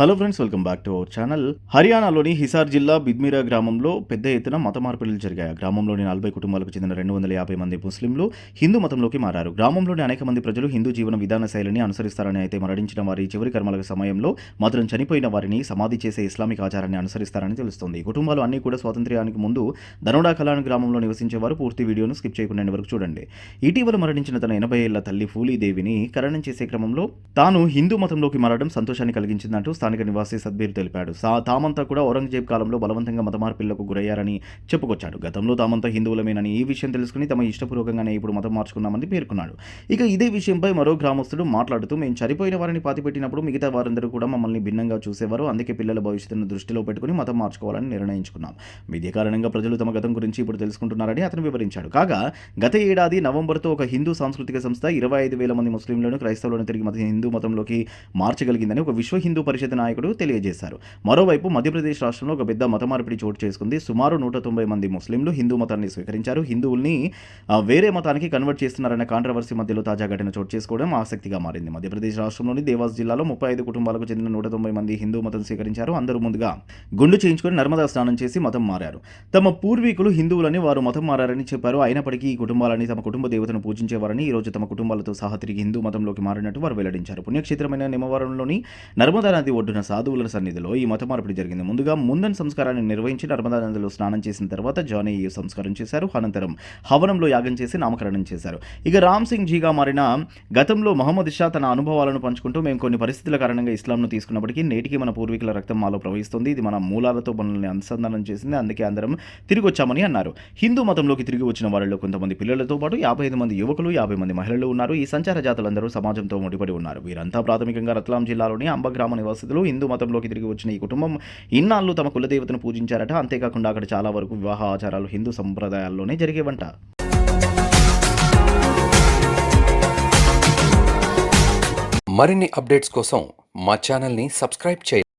Hello friends welcome back to our channel. హర్యానాలోని హిసార్ జిల్లా బిద్మీరా గ్రామంలో పెద్ద ఎత్తున మత మార్పిడులు జరిగాయి. గ్రామంలోని నలభై కుటుంబాలకు చెందిన రెండు వందల యాభై మంది ముస్లింలు హిందూ మతంలోకి మారారు. గ్రామంలోని అనేక మంది ప్రజలు హిందూ జీవన విధాన శైలిని అనుసరిస్తారని అయితే మరణించిన వారి చివరి కర్మల సమయంలో మాత్రం చనిపోయిన వారిని సమాధి చేసే ఇస్లామిక్ ఆచారాన్ని అనుసరిస్తారని తెలుస్తోంది. కుటుంబాలు అన్ని కూడా స్వాతంత్ర్యానికి ముందు దనోడా కలాన్ గ్రామంలో నివసించేవారు పూర్తి వీడియోను స్కిప్ చేయకుండా వరకు చూడండి. ఇటీవల మరణించిన తన ఎనభై ఏళ్ళ తల్లి ఫూలీదేవిని కరణం చేసే క్రమంలో తాను హిందూ మతంలోకి మారడం సంతోషాన్ని కలిగించిందంటూ స్థానిక నివాసి సద్బీర్ తెలిపాడు. తామంతా కూడా ఔరంగజేబ్ కాలంలో బలవంతంగా మత గురయ్యారని చెప్పుకొచ్చాడు. గతంలో తామంతా హిందువులమేనని ఈ విషయం తెలుసుకుని తమ ఇష్టపూర్వకంగానే ఇప్పుడు మతం మార్చుకున్నామని పేర్కొన్నాడు. ఇక ఇదే విషయంపై మరో గ్రామస్తుడు మాట్లాడుతూ మేము చనిపోయిన వారిని పాతిపెట్టినప్పుడు మిగతా వారందరూ కూడా మమ్మల్ని భిన్నంగా చూసేవారు. అందుకే పిల్లల భవిష్యత్తును దృష్టిలో పెట్టుకుని మతం మార్చుకోవాలని నిర్ణయించుకున్నాం. విద్య కారణంగా ప్రజలు తమ గతం గురించి ఇప్పుడు తెలుసుకుంటున్నారని అతను వివరించాడు. కాగా గత ఏడాది నవంబర్తో ఒక హిందూ సాంస్కృతిక సంస్థ ఇరవై ఐదు వేల మంది ముస్లింలను క్రైస్తవులను తిరిగి మత హిందూ మతంలోకి మార్చగలిగిందని ఒక విశ్వ హిందూ పరిషత్ నాయకుడు తెలియజేశారు. మరోవైపు మధ్యప్రదేశ్ రాష్ట్రంలో ఒక పెద్ద మత మార్పిడి చోటు చేసుకుంది. సుమారు నూట తొంభై మంది ముస్లింలు హిందూ మతాన్ని స్వీకరించారు. హిందువుల్ని వేరే మతానికి కన్వర్ట్ చేస్తున్నారనే కాంట్రవర్సీ మధ్యలో తాజా ఘటన చోటు చేసుకోవడం ఆసక్తిగా మారింది. మధ్యప్రదేశ్ రాష్ట్రంలోని దేవాస్ జిల్లాలో ముప్పై ఐదు కుటుంబాలకు చెందిన నూట తొంభై మంది హిందూ మతం స్వీకరించారు. అందరూ ముందుగా గుండు చేయించుకొని నర్మదా స్నానం చేసి మతం మారారు. తమ పూర్వీకులు హిందువులని వారు మతం మారారని చెప్పారు. అయినప్పటికీ ఈ కుటుంబాలని తమ కుటుంబ దేవతను పూజించేవారని ఈ రోజు తమ కుటుంబాలతో సహా తిరిగి హిందూ మతంలోకి మారినట్టు వారు వెల్లడించారు. పుణ్యక్షేత్రమైన నిమవరంలోని నర్మదా నది ఒడ్డున సాధువుల సన్నిధిలో ఈ మత మార్పిడి జరిగింది. ముందుగా ముందన్ సంస్కారాన్ని నిర్వహించి నర్మదా నదిలో స్నానం చేసిన తర్వాత జానీ ఈ సంస్కారం చేశారు. అనంతరం హవనంలో యాగం చేసి నామకరణం చేశారు. ఇక రామ్ సింగ్ జీగా మారిన గతంలో మహమ్మద్ షా తన అనుభవాలను పంచుకుంటూ మేము కొన్ని పరిస్థితుల కారణంగా ఇస్లాంను తీసుకున్నప్పటికీ నేటికి మన పూర్వీకుల రక్తం మాలో ప్రవహిస్తుంది. ఇది మన మూలాలతో మనల్ని అనుసంధానం చేసింది. అందుకే అందరం తిరిగి వచ్చామని అన్నారు. హిందూ మతంలోకి తిరిగి వచ్చిన వారిలో కొంతమంది పిల్లలతో పాటు యాభై ఐదు మంది యువకులు యాభై మంది మహిళలు ఉన్నారు. ఈ సంచార జాతులందరూ సమాజంతో ముడిపడి ఉన్నారు. వీరంతా ప్రాథమికంగా రత్లాం జిల్లాలోని అంబగ్రామ నివాసి పరిస్థితులు హిందూ మతంలోకి తిరిగి వచ్చిన ఈ కుటుంబం ఇన్నాళ్ళు తమ కులదేవతను పూజించారట. అంతేకాకుండా అక్కడ చాలా వరకు వివాహ ఆచారాలు హిందూ సంప్రదాయాల్లోనే జరిగేవంట. మరిన్ని అప్డేట్స్ కోసం మా ఛానల్ని సబ్స్క్రైబ్ చేయండి.